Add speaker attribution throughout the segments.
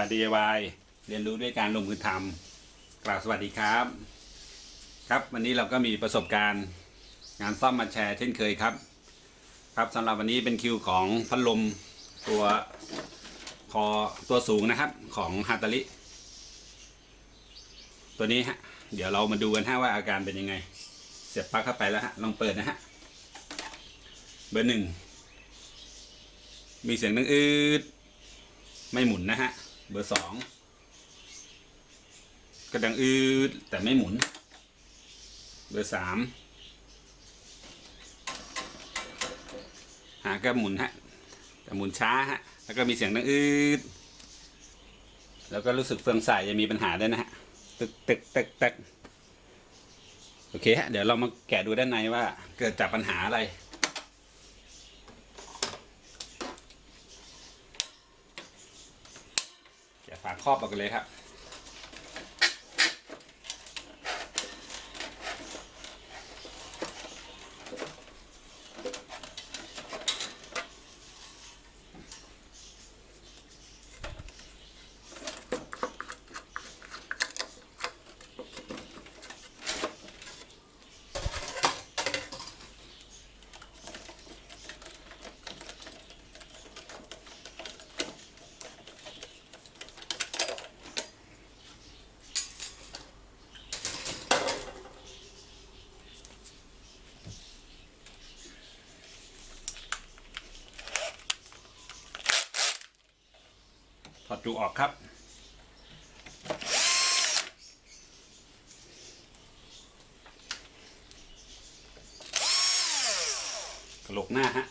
Speaker 1: า DIY เรียนรู้ด้วยการลงมือทำกล่าวสวัสดีครับ ครับวันนี้เราก็มีประสบการณ์งานซ่อมมาแชร์เช่นเคยครับ ครับสำหรับวันนี้เป็นคิวของพัดลมตัวคอตัวสูงนะครับของฮาตาลิตัวนี้ฮะเดี๋ยวเรามาดูกันฮะว่าอาการเป็นยังไง เสียบปลั๊กเข้าไปแล้วฮะลองเปิดนะฮะเบอร์หนึ่งมีเสียงดังอืดไม่หมุนนะฮะ เบอร์สองก็ดังอืดแต่ไม่หมุน เบอร์สามหาก็หมุนฮะแต่หมุนช้าฮะแล้วก็มีเสียงดังอืดแล้วก็รู้สึกเฟืองสายยังมีปัญหาด้วยนะฮะตึกตึกตึกตึกโอเคฮะเดี๋ยวเรามาแกะดูด้านในว่าเกิดจากปัญหาอะไร แกะฝา ครอบออกกันเลยครับ ถอดจูออกครับ กระโหลกหน้าฮะ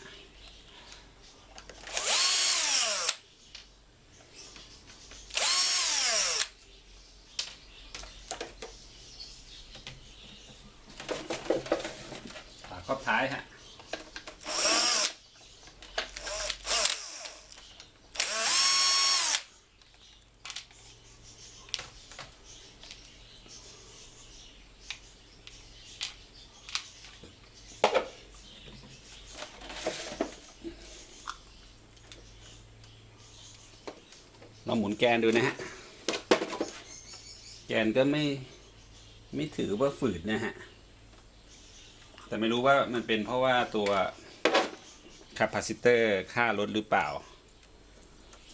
Speaker 1: ฝาครอบท้ายฮะ เราหมุนแกนดูนะฮะ แกนก็ไม่ไม่ถือว่าฝืดนะฮะ แต่ไม่รู้ว่ามันเป็นเพราะว่าตัวคาปาซิเตอร์ค่ารถหรือเปล่า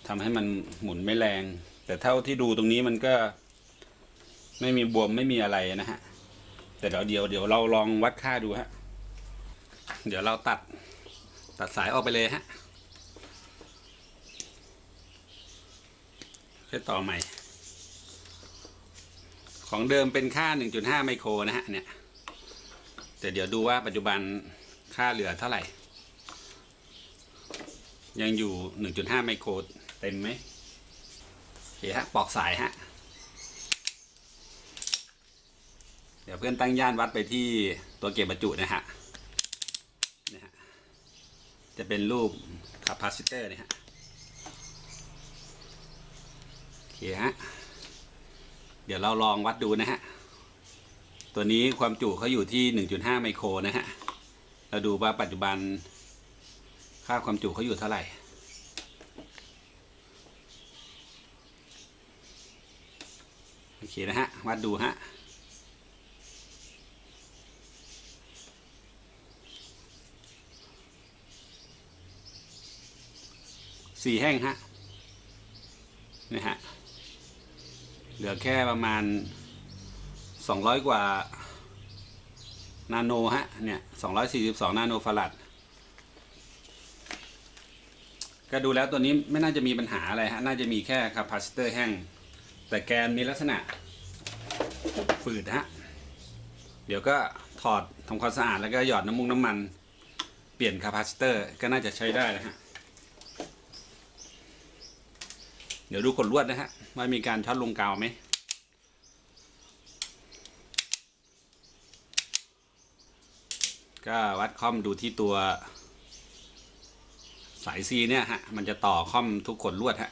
Speaker 1: ทำให้มันหมุนไม่แรง แต่เท่าที่ดูตรงนี้มันก็ไม่มีบวมไม่มีอะไรนะฮะ แต่เดี๋ยวเดี๋ยวเดี๋ยวเราลองวัดค่าดูฮะ เดี๋ยวเราตัดตัดสายออกไปเลยฮะ ค่ต่อใหม่ ของเดิมเป็นค่า 1.5 ไมโครนะฮะเนี่ย แต่เดี๋ยวดูว่าปัจจุบันค่าเหลือเท่าไหร่ ยังอยู่ 1.5 ไมโครเต็มไหมโอเคฮะปอกสายฮะ เดี๋ยวเพื่อนตั้งย่านวัดไปที่ตัวเก็บบรรจุนะฮะเนี่ยฮะจะเป็นรูปคาปาซิเตอร์เนี่ยฮะ โอ เคฮะ เดี๋ยวเราลองวัดดูนะฮะ ตัวนี้ความจุเขาอยู่ที่ 1.5 ไมโครนะฮะ เราดูว่าปัจจุบัน ค่าความจุเขาอยู่เท่าไหร่โอเคนะฮะ วัดดูฮะ สี่แห้งฮะนี่ฮะ เหลือแค่ประมาณสองร้อยกว่า นาโนฮะ เนี่ยสองร้อยสี่สิบสองนาโนฟารัดก็ดูแล้วตัวนี้ไม่น่าจะมีปัญหาอะไรฮะ น่าจะมีแค่คาปาซิเตอร์แห้ง แต่แกนมีลักษณะฝืดฮะ เดี๋ยวก็ถอดทำความสะอาดแล้วก็หยอดน้ำมุงน้ำมัน เปลี่ยนคาปาซิเตอร์ก็น่าจะใช้ได้นะฮะ เดี๋ยวดูขนลวดนะฮะว่ามีการช็อตลงกาวไหมก็วัดคอมดูที่ตัวสายซีเนี่ยฮะ มันจะต่อคอมทุกขนลวดฮะ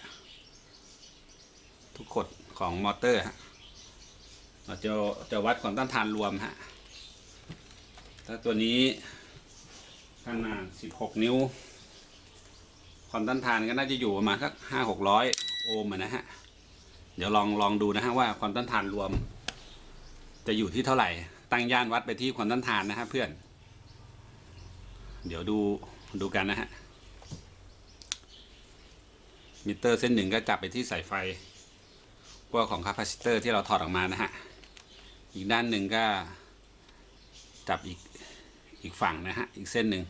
Speaker 1: ทุกขดของมอเตอร์ฮะ เราจะจะวัดความต้านทานรวมฮะ ถ้าตัวนี้ขนาด 16 นิ้ว ความต้านทานก็น่าจะอยู่ประมาณสักห้าหกร้อย โอห์มนะฮะ เดี๋ยวลองลองดูนะฮะว่าความต้านทานรวม จะอยู่ที่เท่าไหร่ ตั้งย่านวัดไปที่ความต้านทานนะฮะเพื่อน เดี๋ยวดูดูกันนะฮะ มิเตอร์เส้นหนึ่งก็จับไปที่สายไฟพวของคาปาซิเตอร์ที่เราถอดออกมานะฮะ อีกด้านหนึ่งก็จับอีกอีกฝั่งนะฮะ อีกเส้นหนึ่ง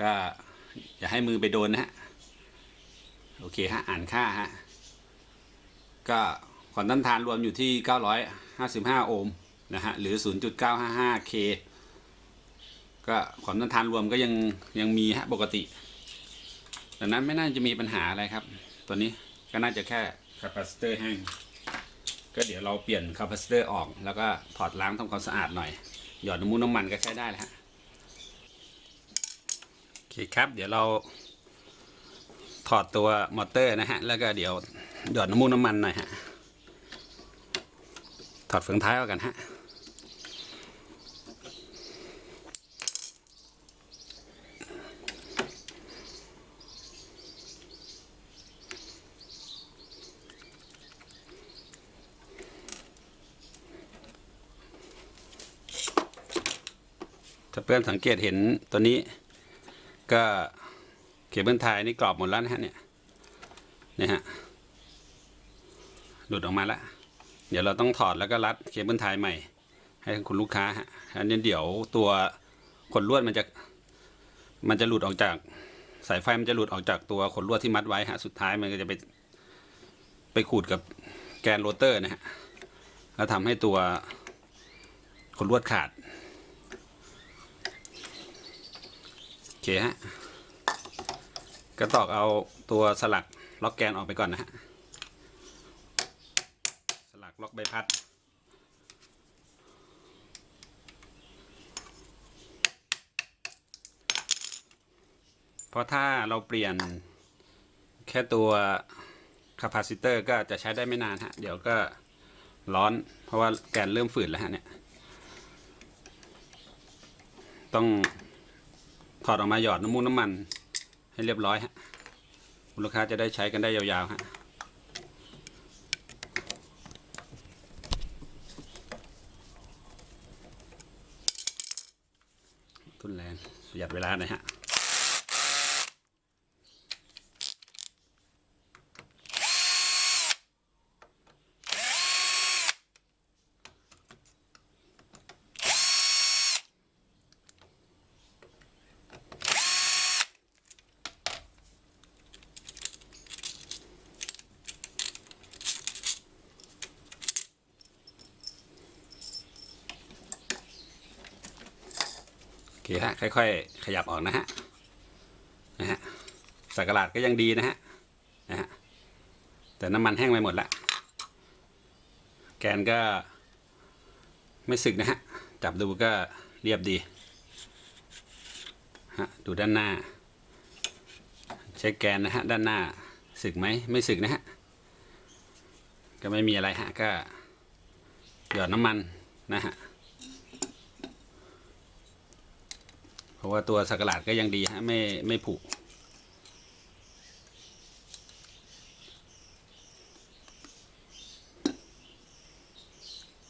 Speaker 1: ก็อย่าให้มือไปโดนนะฮะ โอเคฮะ อ่านค่าฮะ ก็ความต้านทานรวมอยู่ที่ 955 โอห์มนะฮะ หรือ 0.955 k ก็ความต้านทานรวมก็ยังยังมีฮะปกติดังนั้นไม่น่าจะมีปัญหาอะไรครับ ตัวนี้ก็น่าจะแค่คาปาซิเตอร์แห้ง ก็เดี๋ยวเราเปลี่ยนคาปาซิเตอร์ออก แล้วก็ถอดล้างทำความสะอาดหน่อย หยอดน้ำมูกน้ำมันก็ใช้ได้แล้วฮะ โอเคครับ เดี๋ยวเรา ถอดตัวมอเตอร์นะฮะ แล้วก็เดี๋ยวหยอดน้ำมูกน้ำมันหน่อยฮะ ถอดเฟืองท้ายออกกันฮะถ้าเพื่อนสังเกตเห็นตัวนี้ก็ เคเบิลไทยนี่กรอบหมดแล้วนะฮะเนี่ยนี่ฮะหลุดออกมาแล้วเดี๋ยวเราต้องถอดแล้วก็รัดเคเบิลไทยใหม่ ให้คุณลูกค้าฮะอันนี้เดี๋ยวตัวขนลวดมันจะ มันจะหลุดออกจากสายไฟมันจะหลุดออกจากตัวขนลวดที่มัดไว้ฮะสุดท้ายมันก็จะไปไปขูดกับแกนโรเตอร์นะฮะแล้วทำให้ตัวขนลวดขาดโอเคฮะ ก็ตอกเอาตัวสลักล็อกแกนออกไปก่อนนะฮะ สลักล็อกใบพัด เพราะถ้าเราเปลี่ยนแค่ตัวคาปาซิเตอร์ก็จะใช้ได้ไม่นานฮะ เดี๋ยวก็ร้อน เพราะว่าแกนเริ่มฝืดแล้วฮะเนี่ย ต้องถอดออกมาหยอดน้ำมูกน้ำมัน ให้เรียบร้อยฮะคุณลูกค้าจะได้ใช้กันได้ยาวๆฮะทุนแรงประหยัดเวลาหน่อยฮะะค่อยๆ ขยับออกนะฮะนะฮะสักกะหลาดก็ยังดีนะฮะนะฮะแต่น้ำมันแห้งไปหมดละแกนก็ไม่สึกนะฮะจับดูก็เรียบดีฮะดูด้านหน้า เช็คแกนนะฮะด้านหน้าสึกไหมไม่สึกนะฮะก็ไม่มีอะไรฮะก็หยอดน้ำมันนะฮะ เพราะว่าตัวสักหลาดก็ยังดีฮะไม่ไม่ผุ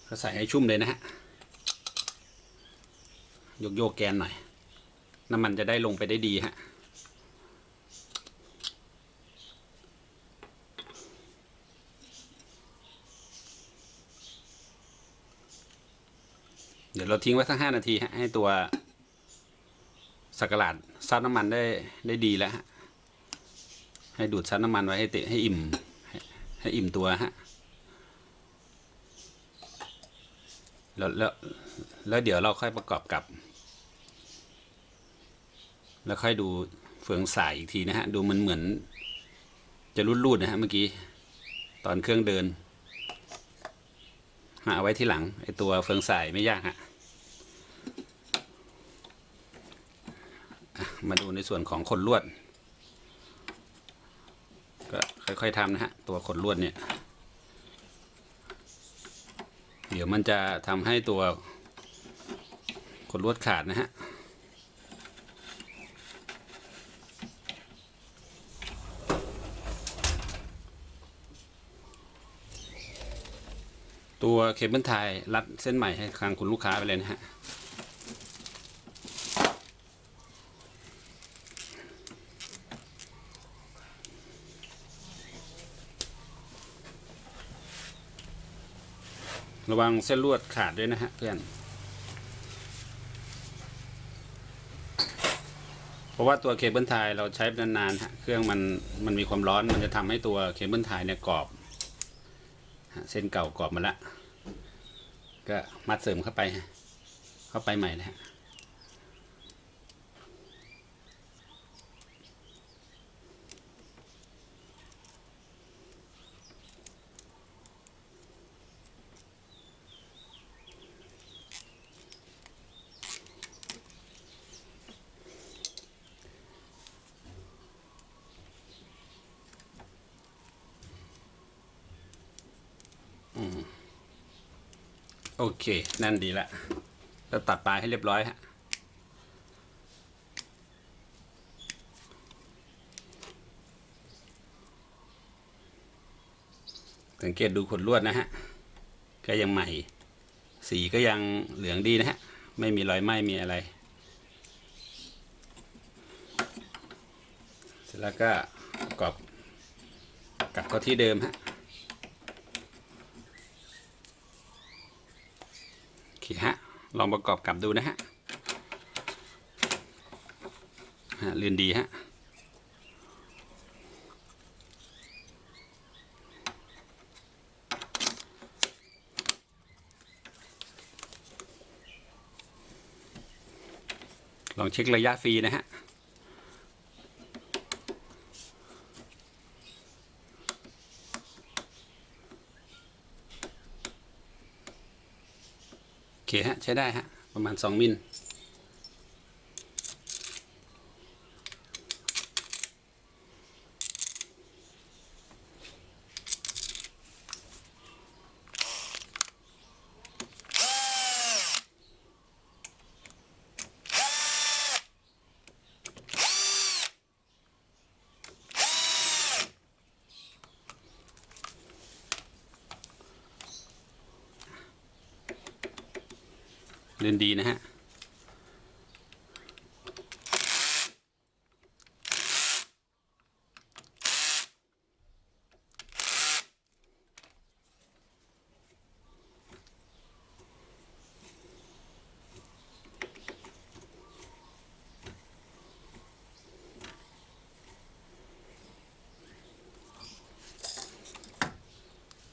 Speaker 1: ก็ใส่ให้ชุ่มเลยนะฮะโยกโยกแกนหน่อย น้ำมันจะได้ลงไปได้ดีฮะเดี๋ยวเราทิ้งไว้สักห้านาทีฮะให้ตัว สักหลาดซับน้ำมันได้ได้ดีแล้วฮะให้ดูดซับน้ำมันไว้ให้เตะให้อิ่มให้ให้อิ่มตัวฮะแล้วแล้วแล้วเดี๋ยวเราค่อยประกอบกับ แล้วค่อยดูเฟืองสายอีกทีนะฮะ ดูมันเหมือน จะรูดๆนะฮะเมื่อกี้ ตอนเครื่องเดิน หาเอาไว้ที่หลังไอตัวเฟืองสายไม่ยากฮะ มาดูในส่วนของขนลวด ก็ค่อยๆทำนะฮะ ตัวขนลวดเนี่ย เดี๋ยวมันจะทำให้ตัวขนลวดขาดนะฮะตัวเคเบิลไทยรัดเส้นใหม่ให้ทางคุณลูกค้าไปเลยนะฮะ ระวังเส้นลวดขาดด้วยนะฮะเพื่อน เพราะว่าตัวเคเบิลไทยเราใช้นานๆฮะเครื่องมันมันมีความร้อนมันจะทำให้ตัวเคเบิลไทยเนี่ยกรอบเส้นเก่ากรอบมาละก็มัดเสริมเข้าไปเข้าไปใหม่นะฮะ เค นั่นดีละเราตัดปลายให้เรียบร้อยฮะสังเกตดูขนลวดนะฮะ ก็ยังใหม่ สีก็ยังเหลืองดีนะฮะ ไม่มีรอยไหม้มีอะไร เสร็จแล้วก็ประกอบกลับเข้าที่เดิมฮะ โอเค ฮะ ลองประกอบกลับดูนะฮะฮะเรียนดีฮะลองเช็คระยะฟรีนะฮะ เคฮะ ใช้ได้ฮะ ประมาณ 2 มิล เรียนดีนะฮะ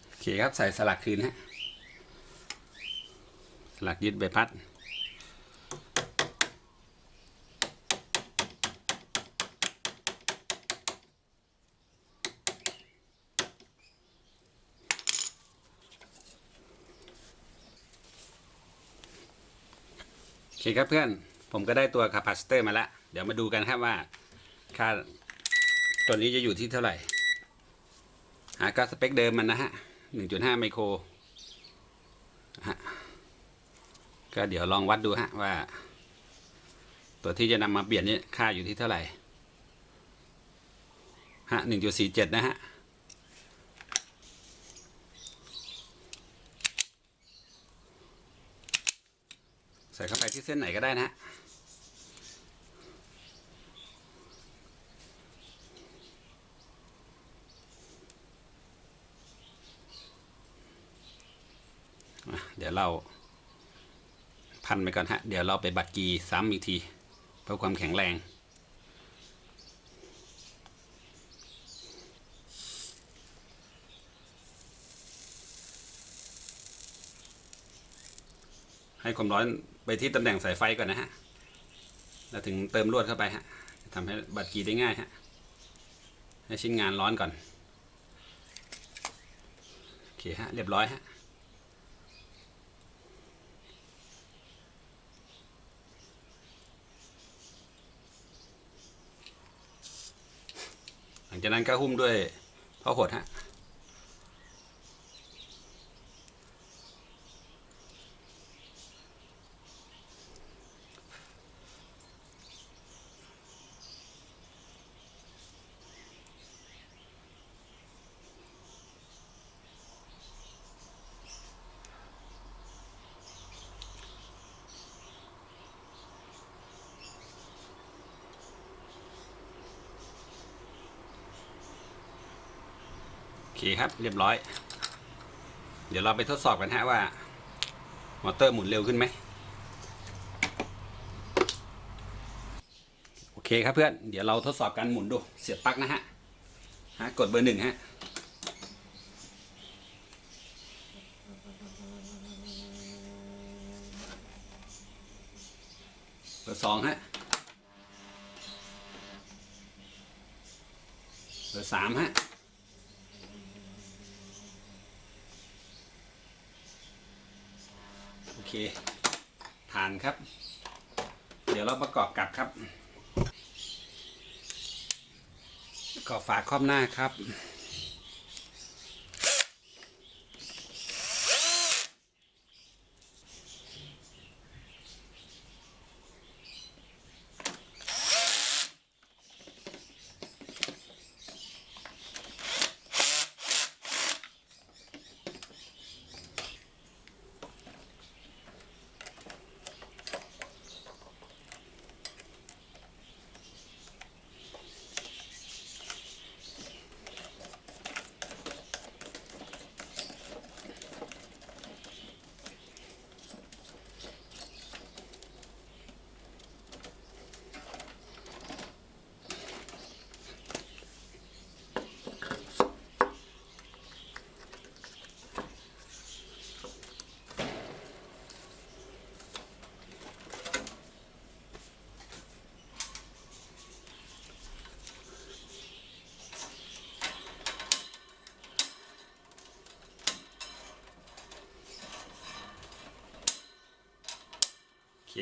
Speaker 1: โอเคครับใส่สลักคืนฮะ สลักยึดใบพัด โอเคครับเพื่อน ผมก็ได้ตัวคาปาซิเตอร์มาแล้ว เดี๋ยวมาดูกันครับว่า ค่าตัวนี้จะอยู่ที่เท่าไหร่หาก็สเปคเดิมมันนะฮะ 1.5 ไมโครฮะ ก็เดี๋ยวลองวัดดูฮะว่า ตัวที่จะนำมาเปลี่ยนนี่ค่าอยู่ที่เท่าไหร่ฮะ1.47นะฮะใส่เข้าไปที่เส้นไหนก็ได้นะฮะอะเดี๋ยวเรา พันไปก่อนฮะ เดี๋ยวเราไปบัดกีซ้ำอีกที เพื่อความแข็งแรง ให้ความร้อนไปที่ตำแหน่งสายไฟก่อนนะฮะ แล้วถึงเติมลวดเข้าไปฮะทำให้บัดกีได้ง่ายฮะ ให้ชิ้นงานร้อนก่อน โอเคฮะ เรียบร้อยฮะ ลังจากนั้นก็หุ้มด้วยผ้าหดฮะ คครับ เรียบร้อย เดี๋ยวเราไปทดสอบกันฮะว่า มอเตอร์หมุนเร็วขึ้นไหมโอเคครับเพื่อน เดี๋ยวเราทดสอบการหมุนดู เสียบปลั๊กนะฮะฮะกดเบอร์หนึ่งฮะเบอร์สองฮะเบอร์สามฮะ โอเค ผ่านครับ เดี๋ยวเราประกอบกลับครับกอฝาครอบหน้าครับ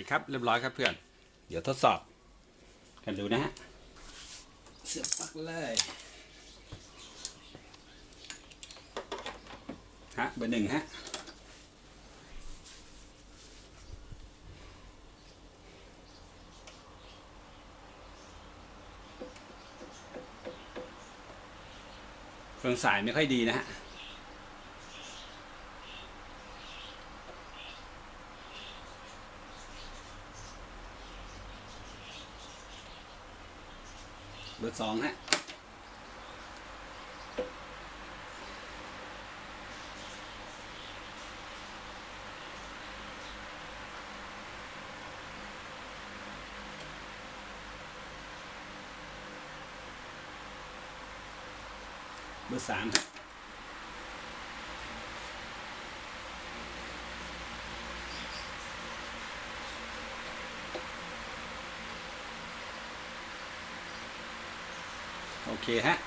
Speaker 1: คครับเรียบร้อยครับเพื่อน เดี๋ยวทดสอบ กันดูนะฮะ เสียบปลั๊กเลยฮะเบอร์หนึ่งฮะเฟืองสายไม่ค่อยดีนะฮะ ดสองฮะเบอร์สามฮะ เคฮะ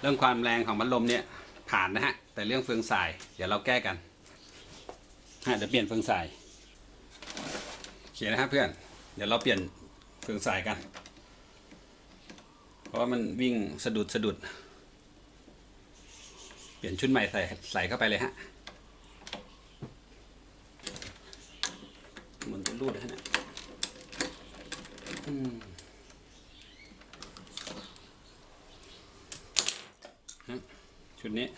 Speaker 1: เรื่องความแรงของพัดลมเนี่ยผ่านนะฮะ แต่เรื่องเฟืองสาย เดี๋ยวเราแก้กันฮะเดี๋ยวเปลี่ยนเฟืองสายโอเคนะฮะเพื่อน เดี๋ยวเราเปลี่ยนเฟืองสายกัน เพราะว่ามันวิ่งสะดุดสะดุด เปลี่ยนชุดใหม่ใส่ใส่เข้าไปเลยฮะมือนจะรูดนะฮะเนี่ยอืม ชุดนี้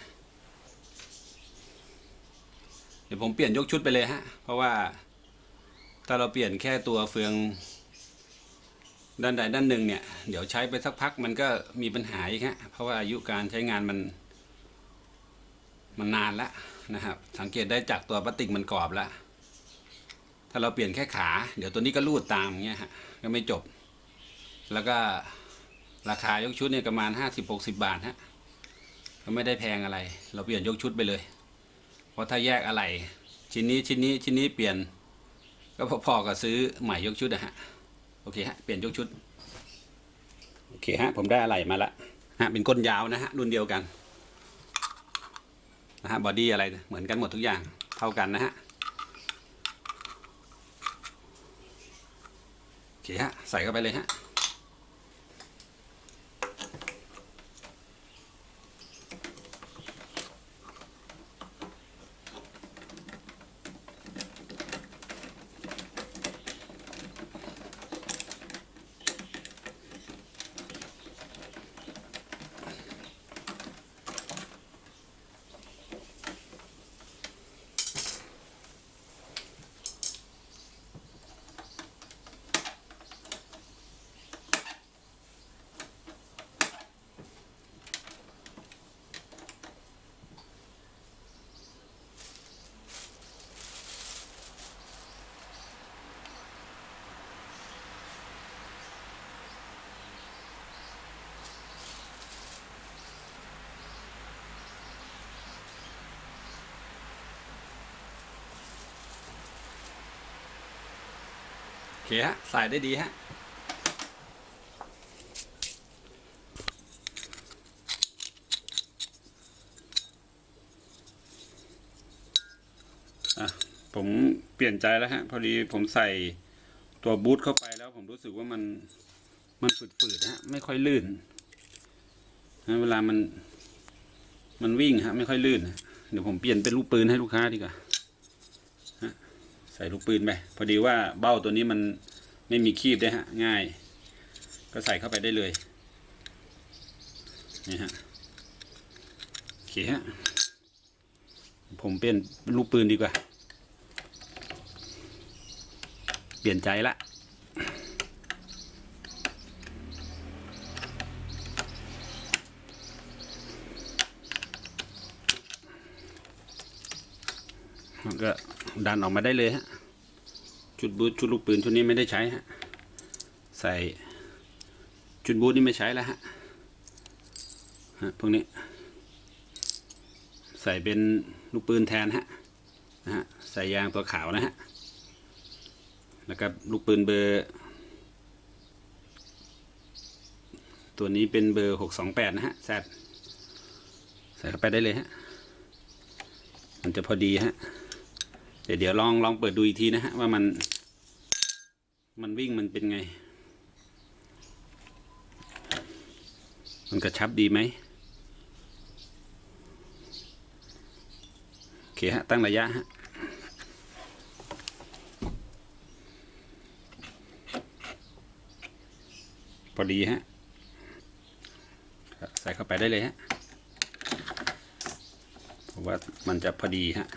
Speaker 1: เปลี่ยนยกชุดไปเลยฮะ เพราะว่าถ้าเราเปลี่ยนแค่ตัวเฟือง ด้านใดด้านหนึ่งเนี่ย เดี๋ยวใช้ไปสักพักมันก็มีปัญหาอีกฮะ เพราะว่าอายุการใช้งานมัน มันนานแล้วนะครับสังเกตได้จากตัวพลาสติกมันกรอบแล้ว ถ้าเราเปลี่ยนแค่ขา เดี๋ยวตัวนี้ก็รูดตามเงี้ยฮะ ก็ไม่จบ แล้วก็ราคายกชุดเนี่ยประมาณห้าสิบหกสิบบาทฮะก็ไม่ได้แพงอะไร เราเปลี่ยนยกชุดไปเลย เพราะถ้าแยกอะไร ชิ้นนี้ชิ้นนี้ชิ้นนี้เปลี่ยน ก็พอๆกับซื้อใหม่ยกชุดนะฮะโอเคฮะเปลี่ยนยกชุดโอเคฮะผมได้อะไรมาละฮะเป็นก้นยาวนะฮะรุ่นเดียวกันนะฮะบอดี้อะไรเหมือนกันหมดทุกอย่างเท่ากันนะฮะโอเคฮะใส่เข้าไปเลยฮะ เคฮะ ใส่ได้ดีฮะอะผมเปลี่ยนใจแล้วฮะ พอดีผมใส่ตัวบูทเข้าไปแล้วผมรู้สึกว่ามันมันฝืดๆฮะ ไม่ค่อยลื่นนะเวลามัน มันวิ่งฮะ ไม่ค่อยลื่น เดี๋ยวผมเปลี่ยนเป็นลูกปืนให้ลูกค้าดีกว่า ใส่ลูกปืนไปพอดีว่าเบ้าตัวนี้มันไม่มีคีบด้วยฮะ ง่าย ก็ใส่เข้าไปได้เลยนี่ฮะโอเคฮะผมเปลี่ยนลูกปืนดีกว่า เปลี่ยนใจละก็ ดันออกมาได้เลยฮะชุดบูทชุดลูกปืนชุดนี้ไม่ได้ใช้ฮะใส่ชุดบูทนี่ไม่ใช้แล้วฮะฮะพวกนี้ ใส่เป็นลูกปืนแทนฮะนะฮะใส่ยางตัวขาวนะฮะแล้วก็ลูกปืนเบอร์ ตัวนี้เป็นเบอร์หกสองแปดนะฮะแซดใส่เข้าไปได้เลยฮะมันจะพอดีฮะ เดี๋ยวเดี๋ยวลองลองเปิดดูอีกทีนะฮะว่ามัน มันวิ่งมันเป็นไง มันกระชับดีไหมโอเคฮะตั้งระยะฮะพอดีฮะใส่เข้าไปได้เลยฮะ เพราะว่ามันจะพอดีฮะ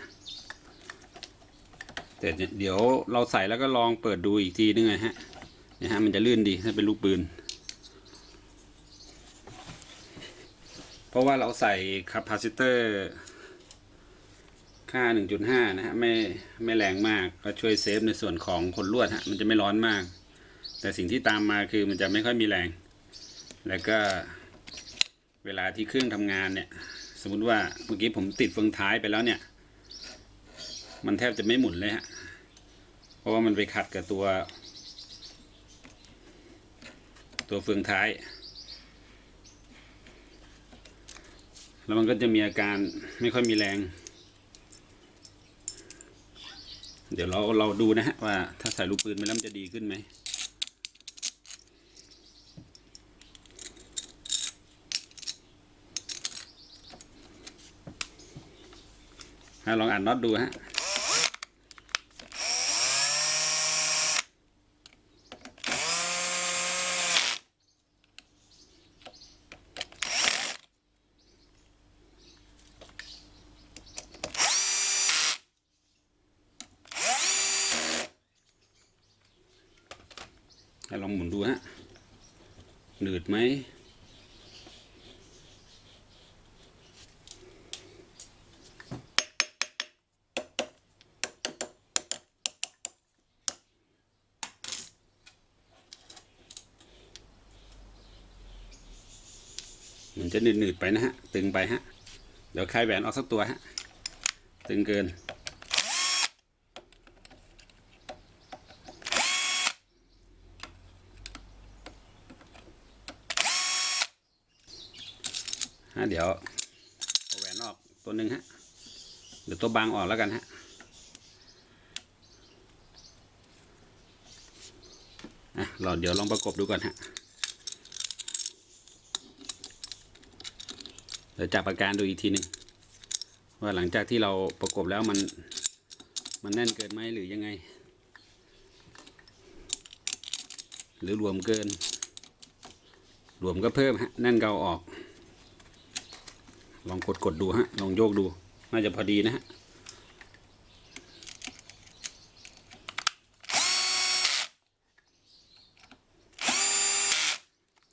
Speaker 1: แต่เดี๋ยวเราใส่แล้วก็ลองเปิดดูอีกทีนึงไงฮะนี่ยฮะมันจะลื่นดีถ้าเป็นลูกปืน เพราะว่าเราใส่คาปาซิเตอร์ค่า 1.5 นะฮะ ไม่ ไม่แรงมาก ก็ช่วยเซฟในส่วนของคนลวดฮะ มันจะไม่ร้อนมาก แต่สิ่งที่ตามมาคือมันจะไม่ค่อยมีแรง แล้วก็เวลาที่เครื่องทำงานเนี่ย สมมติว่าเมื่อกี้ผมติดเฟืองท้ายไปแล้วเนี่ย มันแทบจะไม่หมุนเลยฮะ เพราะว่ามันไปขัดกับตัว ตัวเฟืองท้าย แล้วมันก็จะมีอาการไม่ค่อยมีแรง เดี๋ยวเราเราดูนะฮะว่าถ้าใส่ลูกปืนไปแล้วมันจะดีขึ้นไหมลองอ่านน็อตดูฮะ ให้ลองหมุนดูฮะ หนืดไหม มัน จะหนืดๆไปนะฮะ ตึงไปฮะ เดี๋ยวคลายแหวนออกสักตัวฮะ ตึงเกิน ฮะ เดี๋ยวเอาแหวนออกตัวหนึ่งฮะ เดี๋ยวตัวบางออกแล้วกันฮะอะเราเดี๋ยวลองประกบดูก่อนฮะ ดี๋ยวจับอาการดูอีกทีหนึ่งว่าหลังจากที่เราประกบแล้วมันมันแน่นเกินไหมหรือยังไง หรือรวมเกิน รวมก็เพิ่มฮะแน่นเกาออก ลองกดกดดูฮะลองโยกดู น่าจะพอดีนะฮะ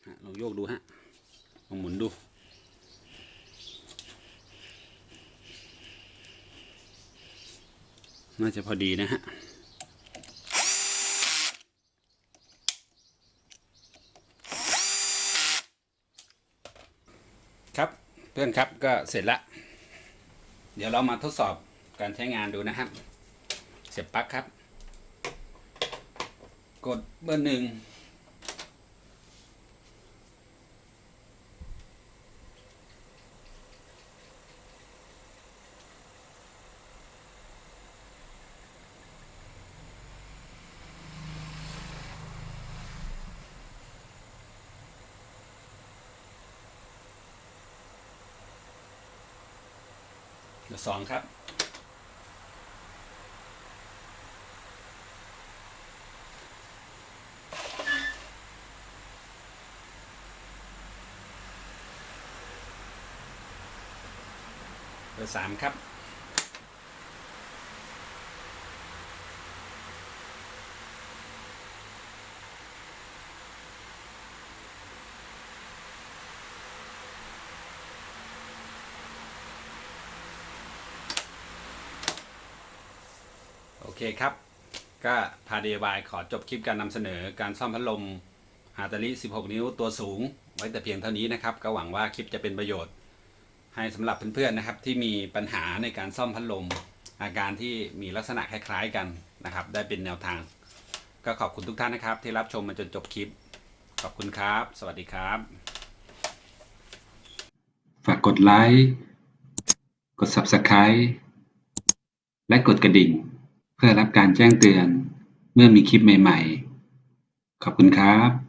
Speaker 1: ฮะ ลองโยกดูฮะ ลองหมุนดู น่าจะ พอดีนะฮะครับเพื่อนครับก็เสร็จละเดี๋ยวเรามาทดสอบการใช้งานดูนะครับ เสียบปลั๊กครับกกดเบอร์หนึ่งับอร์สองครับ เบอร์สามครับ เคครับ ก็พา DIY ขอจบคลิปการนำเสนอการซ่อมพัดลมฮาตาลิ 16 นิ้วตัวสูง ไว้แต่เพียงเท่านี้นะครับ ก็หวังว่าคลิปจะเป็นประโยชน์ ให้สำหรับเพื่อนๆนะครับ ที่มีปัญหาในการซ่อมพัดลม อาการที่มีลักษณะคล้าย ๆกันนะครับ ได้เป็นแนวทาง ก็ขอบคุณทุกท่านนะครับ ที่รับชมมาจนจบคลิป ขอบคุณครับ สวัสดีครับ
Speaker 2: ฝากกดไลค์กด Subscribe และกดกระดิ่ง เพื่อรับการแจ้งเตือนเมื่อมีคลิปใหม่ๆ ขอบคุณครับ